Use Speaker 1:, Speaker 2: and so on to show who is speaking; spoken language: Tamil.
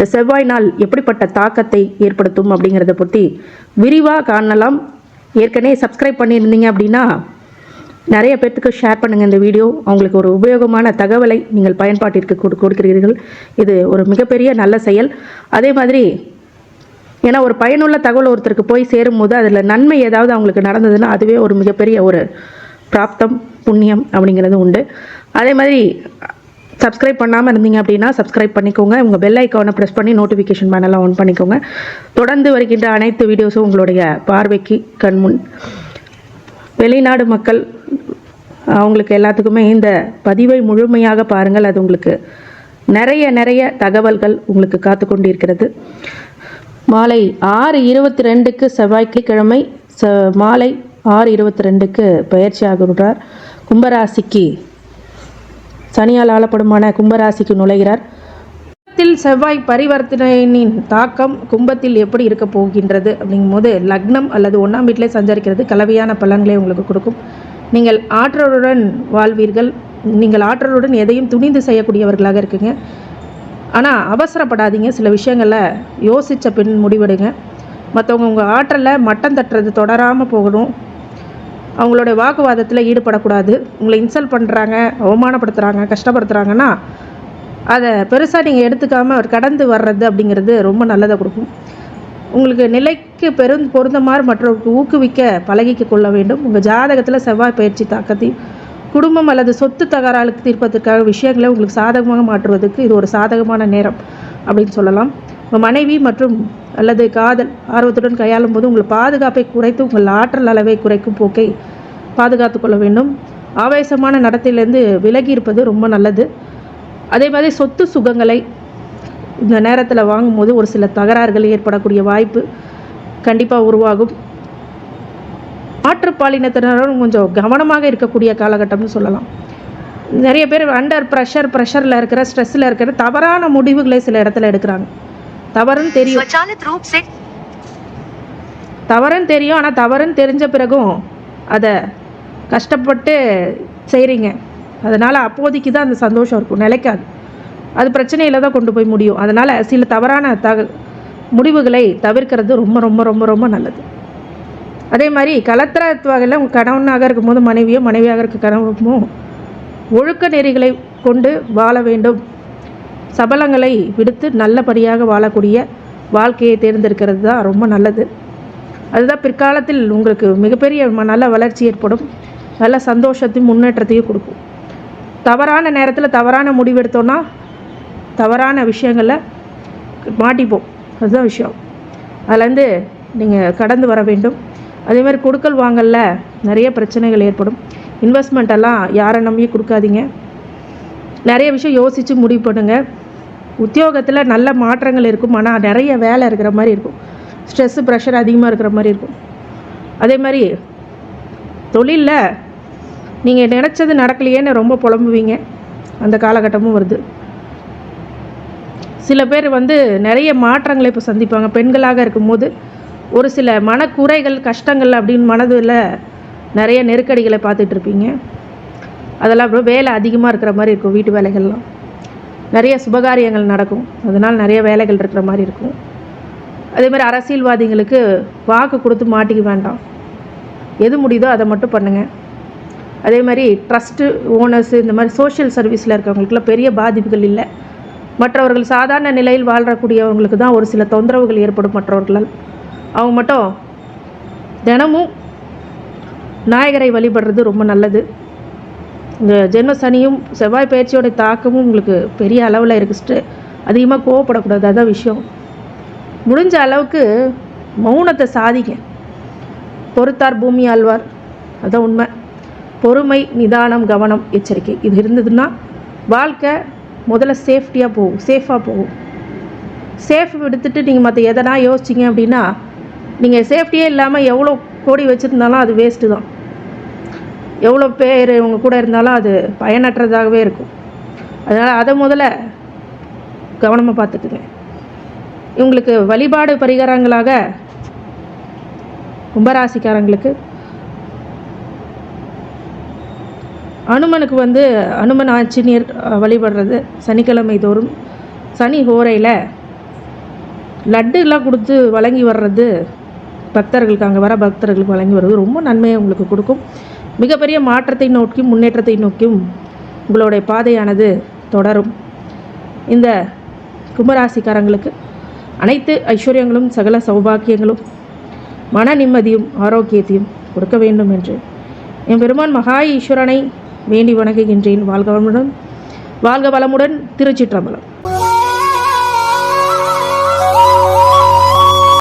Speaker 1: இந்த செவ்வாய் நாள் எப்படிப்பட்ட தாக்கத்தை ஏற்படுத்தும் அப்படிங்கிறத பற்றி விரிவாக காணலாம். ஏற்கனவே சப்ஸ்கிரைப் பண்ணியிருந்தீங்க அப்படின்னா நிறைய பேர்த்துக்கு ஷேர் பண்ணுங்கள் இந்த வீடியோ அவங்களுக்கு ஒரு உபயோகமான தகவலை நீங்கள் பயன்பாட்டிற்கு கொடு கொடுக்கிறீர்கள். இது ஒரு மிகப்பெரிய நல்ல செயல். அதே மாதிரி ஏன்னா ஒரு பயனுள்ள தகவல் ஒருத்தருக்கு போய் சேரும்போது அதில் நன்மை ஏதாவது அவங்களுக்கு நடந்ததுன்னா அதுவே ஒரு மிகப்பெரிய ஒரு பிராப்தம் புண்ணியம் அப்படிங்கிறது உண்டு. அதே மாதிரி சப்ஸ்கிரைப் பண்ணாமல் இருந்தீங்க அப்படின்னா சப்ஸ்கிரைப் பண்ணிக்கோங்க. உங்கள் பெல் ஐக்கானை ப்ரெஸ் பண்ணி நோட்டிஃபிகேஷன் பேனலாம் ஆன் பண்ணிக்கோங்க. தொடர்ந்து வருகின்ற அனைத்து வீடியோஸும் உங்களுடைய பார்வைக்கு கண்முன் வெளிநாடு மக்கள் அவங்களுக்கு எல்லாத்துக்குமே இந்த பதிவை முழுமையாக பாருங்கள். அது உங்களுக்கு நிறைய நிறைய தகவல்கள் உங்களுக்கு காத்து கொண்டிருக்கிறது. மாலை ஆறு இருபத்தி ரெண்டுக்கு செவ்வாய்க்கிழமை ச மாலை ஆறு இருபத்தி ரெண்டுக்கு பயிற்சி ஆகிறார் கும்பராசிக்கு சனியால் ஆளப்படுமான கும்பராசிக்கு நுழைகிறார். கும்பத்தில் செவ்வாய் பரிவர்த்தனையின் தாக்கம் கும்பத்தில் எப்படி இருக்க போகின்றது? அப்படிங்கும்போது லக்னம் அல்லது ஒன்றாம் வீட்டிலே சஞ்சரிக்கிறது கலவையான பலன்களை உங்களுக்கு கொடுக்கும். நீங்கள் ஆற்றலுடன் வாழ்வீர்கள். நீங்கள் ஆற்றலுடன் எதையும் துணிந்து செய்யக்கூடியவர்களாக இருக்குங்க. ஆனால் அவசரப்படாதீங்க. சில விஷயங்களை யோசித்த பின் முடிவெடுங்க. மற்றவங்க உங்கள் ஆற்றலை மட்டம் தட்டுறது தொடராமல் போகணும். அவங்களோட வாக்குவாதத்தில் ஈடுபடக்கூடாது. உங்களை இன்சல்ட் பண்ணுறாங்க அவமானப்படுத்துகிறாங்க கஷ்டப்படுத்துகிறாங்கன்னா அதை பெருசாக நீங்கள் எடுத்துக்காமல் கடந்து வர்றது அப்படிங்கிறது ரொம்ப நல்லதை கொடுக்கும். உங்களுக்கு நிலைக்கு பெரும் பொருந்தமாறு மற்றவருக்கு ஊக்குவிக்க பழகிக்க கொள்ள வேண்டும். உங்கள் ஜாதகத்தில் செவ்வாய் பயிற்சி தாக்கத்தையும் குடும்பம் அல்லது சொத்து தகராறுக்கு தீர்ப்பதற்காக விஷயங்களை உங்களுக்கு சாதகமாக மாற்றுவதற்கு இது ஒரு சாதகமான நேரம் அப்படின்னு சொல்லலாம். உங்கள் மனைவி மற்றும் அல்லது காதல் ஆர்வத்துடன் கையாளும் போது உங்கள் பாதுகாப்பை குறைத்து உங்கள் ஆற்றல் அளவை குறைக்கும் போக்கை பாதுகாத்து கொள்ள வேண்டும். ஆவேசமான நடத்தையிலேருந்து விலகி இருப்பது ரொம்ப நல்லது. அதே மாதிரி சொத்து சுகங்களை இந்த நேரத்தில் வாங்கும்போது ஒரு சில தகராறுகள் ஏற்படக்கூடிய வாய்ப்பு கண்டிப்பாக உருவாகும். மாற்றுப்பாலினத்தினரும் கொஞ்சம் கவனமாக இருக்கக்கூடிய காலகட்டம்னு சொல்லலாம். நிறைய பேர் அண்டர் ப்ரெஷர் ப்ரெஷரில் இருக்கிற ஸ்ட்ரெஸ்ஸில் இருக்கிற தவறான முடிவுகளை சில இடத்துல எடுக்கிறாங்க. தவறுன்னு தெரியும். தவறுன்னு தெரியும் ஆனால் தவறுன்னு தெரிஞ்ச பிறகும் அதை கஷ்டப்பட்டு செய்கிறீங்க அதனால் அப்போதைக்கு தான் அந்த சந்தோஷம் இருக்கும் நிலைக்காது. அது பிரச்சனையில் தான் கொண்டு போய் முடியும். அதனால் சில தவறான தக முடிவுகளை தவிர்க்கிறது ரொம்ப ரொம்ப ரொம்ப ரொம்ப நல்லது. அதே மாதிரி கலத்திரத்துவகையில் உங்கள் கணவனாக இருக்கும்போது மனைவியோ மனைவியாக இருக்க கணவனுமோ ஒழுக்க நெறிகளை கொண்டு வாழ வேண்டும். சபலங்களை விடுத்து நல்லபடியாக வாழக்கூடிய வாழ்க்கையை தேர்ந்தெடுக்கிறது தான் ரொம்ப நல்லது. அதுதான் பிற்காலத்தில் உங்களுக்கு மிகப்பெரிய ம- நல்ல வளர்ச்சி ஏற்படும். நல்ல சந்தோஷத்தையும் முன்னேற்றத்தையும் கொடுக்கும். தவறான நேரத்தில் தவறான முடிவெடுத்தோன்னா தவறான விஷயங்களை மாட்டிப்போம். அதுதான் விஷயம். அதுலேருந்து நீங்கள் கடந்து வர வேண்டும். அதேமாதிரி கொடுக்கல் வாங்கலில் நிறைய பிரச்சனைகள் ஏற்படும். இன்வெஸ்ட்மெண்ட் எல்லாம் யாரை நம்பியும் கொடுக்காதீங்க. நிறைய விஷயம் யோசித்து முடிவு பண்ணுங்க. உத்தியோகத்தில் நல்ல மாற்றங்கள் இருக்கும். ஆனால் நிறைய வேலை இருக்கிற மாதிரி இருக்கும். ஸ்ட்ரெஸ்ஸு ப்ரெஷர் அதிகமாக இருக்கிற மாதிரி இருக்கும். அதே மாதிரி தொழிலில் நீங்கள் நினச்சது நடக்கலையேன்னு ரொம்ப புலம்புவீங்க. அந்த காலகட்டமும் வருது. சில பேர் வந்து நிறைய மாற்றங்களை இப்போ சந்திப்பாங்க. பெண்களாக இருக்கும்போது ஒரு சில மனக்குறைகள் கஷ்டங்கள் அப்படின்னு மனதில் நிறைய நெருக்கடிகளை பார்த்துட்ருப்பீங்க அதெல்லாம் அப்புறம் வேலை அதிகமாக இருக்கிற மாதிரி இருக்கும் வீட்டு வேலைகள்லாம். நிறைய சுபகாரியங்கள் நடக்கும். அதனால் நிறைய வேலைகள் இருக்கிற மாதிரி இருக்கும். அதே மாதிரி அரசியல்வாதிகளுக்கு வாக்கு கொடுத்து மாட்டிக்க வேண்டாம். எது முடியுதோ அதை மட்டும் பண்ணுங்கள் அதே மாதிரி ட்ரஸ்ட்டு ஓனர்ஸு இந்த மாதிரி சோஷியல் சர்வீஸில் இருக்கிறவங்களுக்குலாம் பெரிய பாதிப்புகள் இல்லை. மற்றவர்கள் சாதாரண நிலையில் வாழ்றக்கூடியவங்களுக்கு தான் ஒரு சில தொந்தரவுகள் ஏற்படும் மற்றவர்களால். அவங்க மட்டும் தினமும் நாயகரை வழிபடுறது ரொம்ப நல்லது. இந்த ஜென்ம சனியும் செவ்வாய் பயிற்சியோட தாக்கமும் உங்களுக்கு பெரிய அளவில் இருக்குச்சுட்டு அதிகமாக கோவப்படக்கூடாது அதான் விஷயம். முடிஞ்ச அளவுக்கு மௌனத்தை சாதிங்க. பொறுத்தார் பூமி ஆழ்வார். அதான் உண்மை. பொறுமை நிதானம் கவனம் எச்சரிக்கை. இது இருந்ததுன்னா வாழ்க்கை முதல்ல சேஃப்டியாக போகும். சேஃபாக போகும். சேஃப் எடுத்துட்டு நீங்கள் மற்ற எதனா யோசிச்சிங்க அப்படின்னா நீங்கள் சேஃப்டியே இல்லாமல் எவ்வளோ கோடி வச்சுருந்தாலும் அது வேஸ்ட்டு தான். எவ்வளோ பேர் இவங்க கூட இருந்தாலும் அது பயனற்றதாகவே இருக்கும். அதனால் அதை முதல்ல கவனமாக பார்த்துக்குங்க. இவங்களுக்கு வழிபாடு பரிகாரங்களாக கும்பராசிக்காரங்களுக்கு அனுமனுக்கு வந்து அனுமன் ஆட்சி நீர் வழிபடுறது சனிக்கிழமை தோறும். சனி ஹோரையில் லட்டுலாம் கொடுத்து வழங்கி வர்றது பக்தர்களுக்கு அங்கே வர பக்தர்களுக்கு வழங்கி வர்றது ரொம்ப நன்மையை உங்களுக்கு கொடுக்கும். மிகப்பெரிய மாற்றத்தை நோக்கி முன்னேற்றத்தை நோக்கியும் உங்களுடைய பாதையானது தொடரும். இந்த கும்பராசிக்காரங்களுக்கு அனைத்து ஐஸ்வர்யங்களும் சகல சௌபாக்கியங்களும் மன நிம்மதியும் ஆரோக்கியத்தையும் கொடுக்க வேண்டும் என்று என் பெருமான் மகா ஈஸ்வரனை வேண்டி வணங்குகின்றேன். வாழ்க வளமுடன் வாழ்க வளமுடன் திருச்சிற்றம்பலம்.